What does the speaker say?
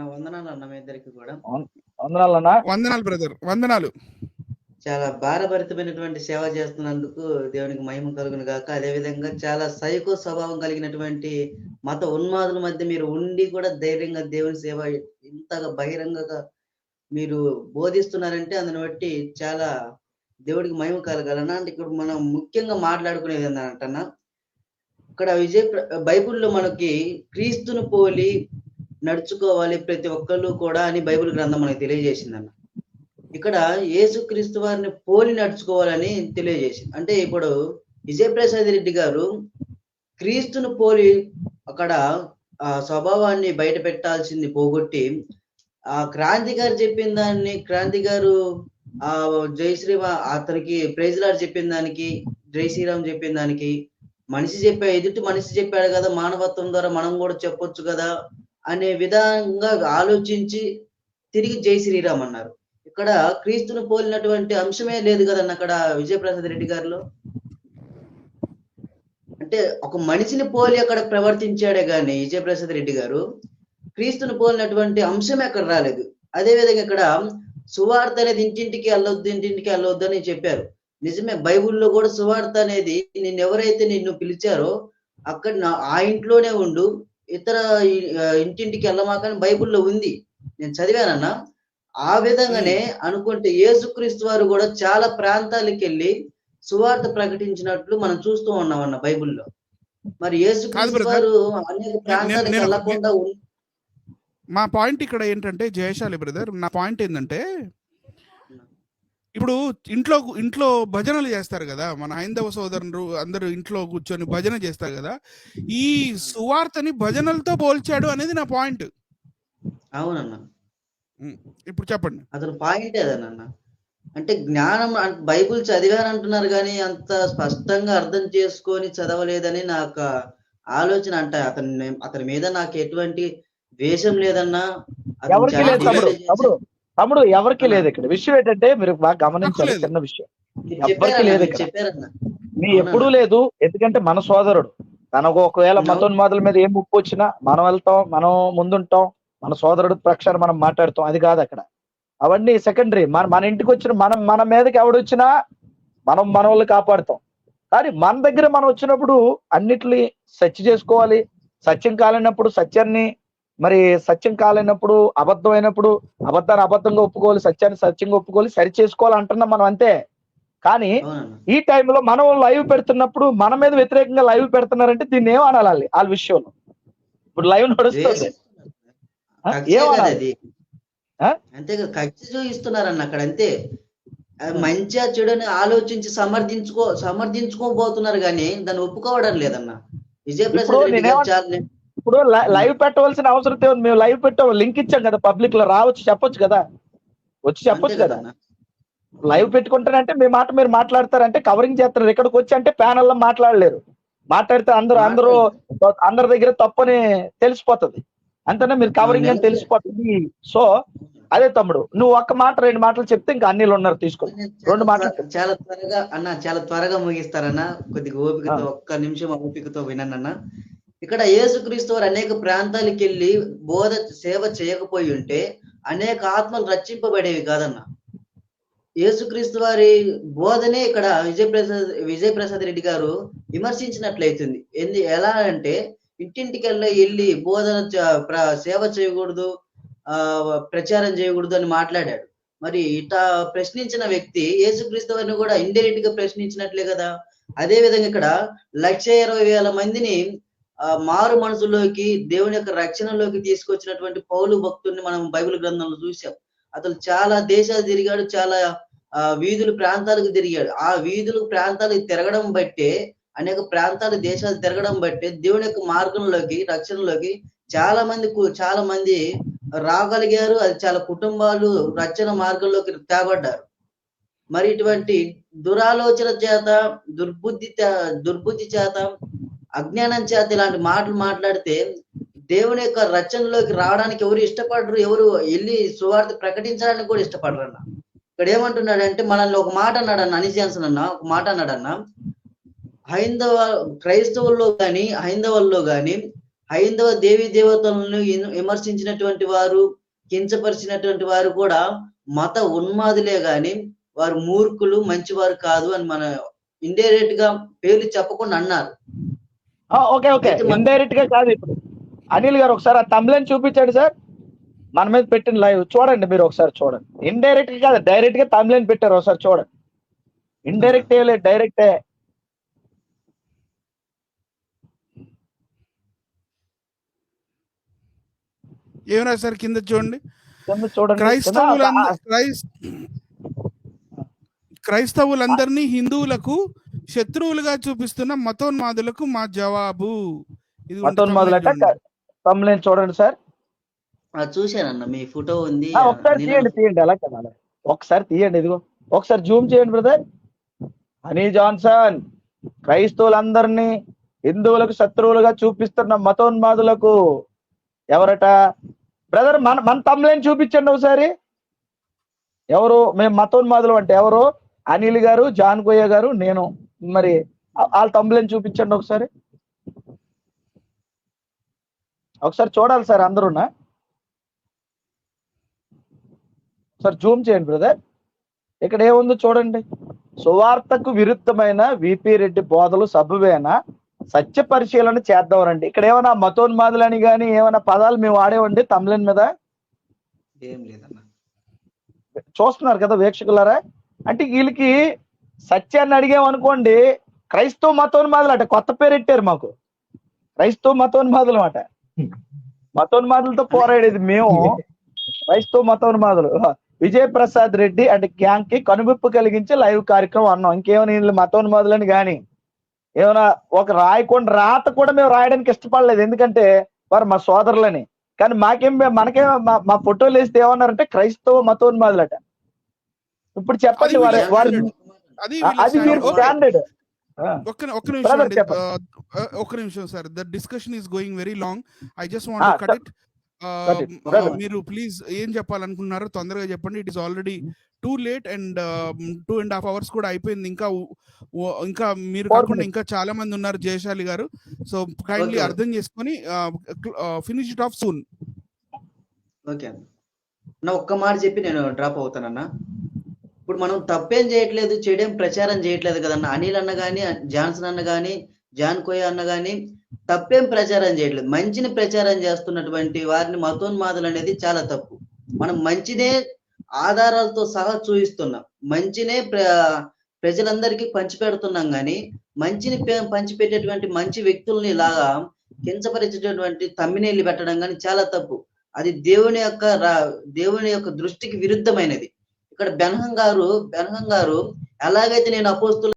వందనాలు అన్న మీ ఇద్దరికి కూడా. వందనాలు బ్రదర్. వందనాలు. చాలా భారభరితమైనటువంటి సేవ చేస్తున్నందుకు దేవునికి మహిమ కలుగును గాక. అదే విధంగా చాలా సైకో స్వభావం కలిగినటువంటి మత ఉన్మాదుల మధ్య మీరు ఉండి కూడా ధైర్యంగా దేవుని సేవ ఇంతగా బహిరంగంగా మీరు బోధిస్తున్నారంటే అందుని బట్టి చాలా దేవుడికి మహిమ కలగాలన్నా. అంటే ఇక్కడ మనం ముఖ్యంగా మాట్లాడుకునేది ఏంటంటన్నా ఇక్కడ విజయ బైబిల్లో మనకి క్రీస్తును పోలి నడుచుకోవాలి ప్రతి ఒక్కళ్ళు కూడా అని బైబిల్ గ్రంథం మనకి తెలియజేసిందన్న. ఇక్కడ యేసుక్రీస్తు వారిని పోలి నడుచుకోవాలని తెలియజేసింది. అంటే ఇప్పుడు విజయప్రసాద్ రెడ్డి గారు క్రీస్తును పోలి అక్కడ ఆ స్వభావాన్ని బయట పెట్టాల్సింది పోగొట్టి ఆ క్రాంతి గారు చెప్పిన దాన్ని క్రాంతి గారు ఆ జై అతనికి ప్రైజ్లాడ్ చెప్పిన దానికి జై శ్రీరామ్ చెప్పిన దానికి మనిషి చెప్పే ఎదుటి మనిషి చెప్పాడు కదా మానవత్వం ద్వారా మనం కూడా చెప్పొచ్చు కదా అనే విధంగా ఆలోచించి తిరిగి జై శ్రీరామ్ అన్నారు. ఇక్కడ క్రీస్తును పోలినటువంటి అంశమే లేదు కదన్న అక్కడ విజయప్రసాద్ రెడ్డి గారిలో? అంటే ఒక మనిషిని పోలి అక్కడ ప్రవర్తించాడే గాని విజయప్రసాద్ రెడ్డి గారు క్రీస్తును పోలినటువంటి అంశమే అక్కడ రాలేదు. అదే విధంగా ఇక్కడ సువార్త అనేది ఇంటింటికి వెళ్ళొద్దు ఇంటింటికి అల్లొద్దు అని చెప్పారు. నిజమే బైబుల్లో కూడా సువార్త అనేది నిన్ను ఎవరైతే నిన్ను పిలిచారో అక్కడ నా- ఆ ఇంట్లోనే ఉండు ఇతర ఇంటింటికి వెళ్ళమాకని బైబిల్లో ఉంది. నేను చదివానన్నా. ఆ విధంగానే అనుకుంటే యేసుక్రీస్తు వారు కూడా చాలా ప్రాంతాలకు వెళ్ళి సువార్త ప్రకటించినట్లు మనం చూస్తూ ఉన్నాం అన్న బైబిల్లో. మరి యేసుక్రీస్తు. వారు అనేక ప్రాంతాలకు వెళ్ళకుండా మా పాయింట్ ఇక్కడ ఏంటంటే జయశాలి బ్రదర్ నా పాయింట్ ఏంటంటే ఇప్పుడు ఇంట్లో ఇంట్లో భజనలు చేస్తారు కదా మన హైందవ సోదరులు అందరూ ఇంట్లో కూర్చొని భజన చేస్తారు కదా ఈ సువార్తని భజనలతో పోల్చాడు అనేది నా పాయింట్. అవునన్న. ఇప్పుడు చెప్పండి. అతను పాయింట్ అదేనన్న. అంటే జ్ఞానం బైబిల్ చదివాను అంటున్నారు కానీ అంత స్పష్టంగా అర్థం చేసుకొని చదవలేదని నాకు ఆలోచన అంట. అతని అతని మీద నాకు ఎటువంటి ద్వేషం లేదన్నా ఎవరికి తమ్ముడు ఎవరికి లేదు ఇక్కడ. విషయం ఏంటంటే మీరు బాగా గమనించాలి. చిన్న విషయం. చెప్పారన్న, లేదు ఇక్కడ. మీ ఎప్పుడూ లేదు. ఎందుకంటే మన సోదరుడు. తనకు ఒకవేళ. మతోన్మాదుల మీద ఏం ముప్పు వచ్చినా మనం వెళ్తాం మనం ముందుంటాం మన సోదరుడు పక్షాన మనం మాట్లాడుతాం. అది కాదు అక్కడ. అవన్నీ సెకండరీ మన మన ఇంటికి వచ్చిన మనం మన మీదకి ఎవడొచ్చినా మనం మన వాళ్ళు కాపాడుతాం. కానీ మన దగ్గర మనం వచ్చినప్పుడు అన్నిటిని సత్య చేసుకోవాలి. సత్యం కాలేనప్పుడు సత్యాన్ని మరి సత్యం కాలేనప్పుడు అబద్ధం అయినప్పుడు అబద్ధాన్ని అబద్ధంగా ఒప్పుకోవాలి సత్యాన్ని సత్యంగా ఒప్పుకోవాలి సరి చేసుకోవాలి అంటున్నాం మనం అంతే. కానీ ఈ టైంలో మనం లైవ్ పెడుతున్నప్పుడు మన మీద వ్యతిరేకంగా లైవ్ పెడుతున్నారంటే దీన్ని ఏం అనాలి వాళ్ళ విషయంలో? ఇప్పుడు లైవ్ నడుస్తుంది? అంతే చూపిస్తున్నారన్న అక్కడ అంతే. మంచిగా చెడుని ఆలోచించి సమర్థించుకో సమర్థించుకోబోతున్నారు కానీ దాన్ని ఒప్పుకోవడం లేదన్న. విజయప్రసాద్ ఇప్పుడు లైవ్ పెట్టవలసిన అవసరం ఏముంది మేము లైవ్ పెట్టాం. లింక్ ఇచ్చాం కదా పబ్లిక్లో. రావచ్చు చెప్పొచ్చు కదా? వచ్చి చెప్పొచ్చు కదా. లైవ్ పెట్టుకుంటారంటే మీ మాట మీరు మాట్లాడతారంటే కవరింగ్ చేస్తారు. ఇక్కడికి వచ్చి అంటే ప్యానల్లో మాట్లాడలేరు. మాట్లాడితే అందరూ అందరూ అందరి దగ్గర తప్పని తెలిసిపోతుంది. అంతనే? మీరు కవరింగ్ అని తెలిసిపోతుంది? సో అదే తమ్ముడు నువ్వు ఒక్క మాట రెండు మాటలు చెప్తే ఇంకా అన్నిలు ఉన్నారు తీసుకో. రెండు మాటలు చాలా- త్వరగా అన్న చాలా త్వరగా ముగిస్తారన్న. కొద్దిగా ఓపికతో ఒక్క నిమిషం ఓపికతో వినండి ఇక్కడ యేసుక్రీస్తు వారు అనేక ప్రాంతాలకు వెళ్ళి బోధ సేవ చేయకపోయి ఉంటే అనేక ఆత్మలు రక్షింపబడేవి కాదన్న. యేసుక్రీస్తు వారి బోధనే ఇక్కడ విజయప్రసాద్ విజయప్రసాద్ రెడ్డి గారు విమర్శించినట్లయితుంది. ఎందు ఎలా అంటే ఇంటింటికి వెళ్ళి బోధన సేవ చేయకూడదు ఆ ప్రచారం చేయకూడదు అని మాట్లాడాడు. మరి ఇట ప్రశ్నించిన వ్యక్తి యేసుక్రీస్తు వారిని కూడా ఇండైరెక్ట్గా ప్రశ్నించినట్లే కదా. అదే విధంగా ఇక్కడ లక్ష ఇరవై వేల మందిని మారు మనసులోకి దేవుని యొక్క రక్షణలోకి తీసుకొచ్చినటువంటి పౌలు భక్తుల్ని మనం బైబిల్ గ్రంథంలో చూసాం అతను చాలా దేశాలు తిరిగాడు చాలా ఆ వీధులు ప్రాంతాలకు తిరిగాడు. ఆ వీధులు ప్రాంతాలకు తిరగడం బట్టే అనేక ప్రాంతాలు దేశాలు తిరగడం బట్టే దేవుని యొక్క మార్గంలోకి రక్షణలోకి చాలా మంది చాలా మంది రాగలిగారు. అది చాలా కుటుంబాలు రక్షణ మార్గంలోకి తేబడ్డారు మరి ఇటువంటి దురాలోచన చేత దుర్బుద్ధి దుర్బుద్ధి చేత అజ్ఞానం చేత ఇలాంటి మాటలు మాట్లాడితే దేవుని యొక్క రచనలోకి రావడానికి ఎవరు ఇష్టపడరు ఎవరు వెళ్ళి సువార్త ప్రకటించడానికి కూడా ఇష్టపడరు అన్న ఇక్కడ ఏమంటున్నాడంటే మనల్ని ఒక మాట అన్నాడు అన్న అనిజాన్సన్ అన్న ఒక మాట అన్నాడు అన్న హైందవ క్రైస్తవుల్లో కానీ హైందవుల్లో కానీ హైందవ దేవి దేవతలను విమర్శించినటువంటి వారు కించపరిచినటువంటి వారు కూడా మత ఉన్మాదులే గాని వారు మూర్ఖులు మంచివారు కాదు అని మన ఇండైరెక్ట్గా పేర్లు చెప్పకుండా అన్నారు. Okay okay. ఇండైరెక్ట్గా కాదు ఇప్పుడు. అనిల్ గారు ఒకసారి ఆ తమ్లెన్ చూపించండి సార్. మన మీద పెట్టిన లైవ్. చూడండి మీరు ఒకసారి చూడండి. ఇండైరెక్ట్గా కాదు డైరెక్ట్గా తమ్లెన్ పెట్టారు ఒకసారి చూడండి. ఇండైరెక్ట్ ఏ లేదు డైరెక్టే ఏం. రాశారు కింద చూడండి? క్రైస్తవులందరినీ హిందువులకు శత్రువులుగా చూపిస్తున్న మతోన్మాదులకు మా జవాబు. ఇది మతోన్మాదులు అంటే చూడండి. సార్. చూశానన్న మీ ఫోటో ఉంది. ఒకసారి తీయండి తీయండి అలా కదా. ఒకసారి తీయండి ఇదిగో. ఒకసారి జూమ్ చేయండి బ్రదర్. హనీ జాన్సన్ క్రైస్తవులందరినీ హిందువులకు శత్రువులుగా చూపిస్తున్న మతోన్మాదులకు ఎవరట? బ్రదర్ మన మన తమ్లైన్ చూపించండి ఒకసారి. ఎవరు? మేము మతోన్మాదులు అంటే ఎవరు? అనిల్ గారు జాన్ కోయ్య గారు నేను. మరి వాళ్ళ తమ్లైన్ చూపించండి ఒకసారి. ఒకసారి చూడాలి సార్ అందరూనా. సార్ జూమ్ చేయండి బ్రదర్. ఇక్కడ ఏముందో చూడండి. సువార్తకు విరుద్ధమైన విపి రెడ్డి బోధలు సబ్బువేనా? సత్య పరిశీలన చేద్దామనండి. ఇక్కడ ఏమైనా మతోన్మాదులని కానీ ఏమైనా పదాలు మేము వాడేవండి తమిళన్ మీద? ఏం లేదన్న. చూస్తున్నారు కదా వీక్షకులారా? అంటే వీళ్ళకి సత్యాన్ని అడిగామనుకోండి క్రైస్తవ మతోన్మాదులు అట కొత్త పేరు పెట్టారు మాకు? క్రైస్తవ మతోన్మాదులు అట మతోన్మాదులతో పోరాడేది మేము క్రైస్తవ మతోన్మాదులు. విజయ్ ప్రసాద్ రెడ్డి అండ్ గ్యాంగ్కి కనువిప్పు కలిగించి లైవ్ కార్యక్రమం అన్నాం. ఇంకేమైనా వీళ్ళు మతోన్మాదులని కానీ ఏమైనా ఒక రాయకుండా రాత కూడా మేము రాయడానికి ఇష్టపడలేదు. ఎందుకంటే వారు మా సోదరులని. కానీ మాకేం మనకేం మా- మా ఫోటోలు వేస్తే ఏమన్నారంటే క్రైస్తవ మతోన్మాదులట. ఇప్పుడు చెప్పండి వారి వీళ్ళ వారి. అది. స్టాండర్డ్ ఒక్క ఒక్క నిమిషం అండి. ఒక్క నిమిషం sir the discussion is going very long I just want cut it cut it. Brother. మీరు ప్లీజ్ ఏం చెప్పాలనుకున్నారో తొందరగా చెప్పండి. It is already too late and two and half hours కూడా అయిపోయింది. ఇంకా ఇంకా మీరు కాకుండా. ఇంకా చాలా మంది ఉన్నారు జయశాలి గారు. So kindly Okay. అర్థం చేసుకొని finish it off soon okay అన్న నా ఒక్క మాట చెప్పి నేను డ్రాప్ అవుతానన్న. ఇప్పుడు మనం తప్పేం చేయట్లేదు చెడేం ప్రచారం చేయట్లేదు కదన్న. అనిల్ అన్న కానీ జాన్సన్ అన్న కానీ జాన్ కోయ అన్న గాని తప్పేం ప్రచారం చేయట్లేదు. మంచిని ప్రచారం చేస్తున్నటువంటి వారిని మతోన్మాదులు అనేది చాలా తప్పు. మనం మంచినే ఆధారాలతో సహా చూపిస్తున్నాం మంచినే ప్ర ప్రజలందరికీ పంచిపెడుతున్నాం కానీ మంచిని పంచిపెట్టేటువంటి మంచి వ్యక్తుల్ని ఇలాగా కించపరిచేటటువంటి తమ్మినేళ్ళు పెట్టడం కానీ చాలా తప్పు. అది దేవుని యొక్క రా- దేవుని యొక్క దృష్టికి విరుద్ధమైనది. ఇక్కడ బెనహం గారు బెనహం గారు ఎలాగైతే నేను అపోస్తులు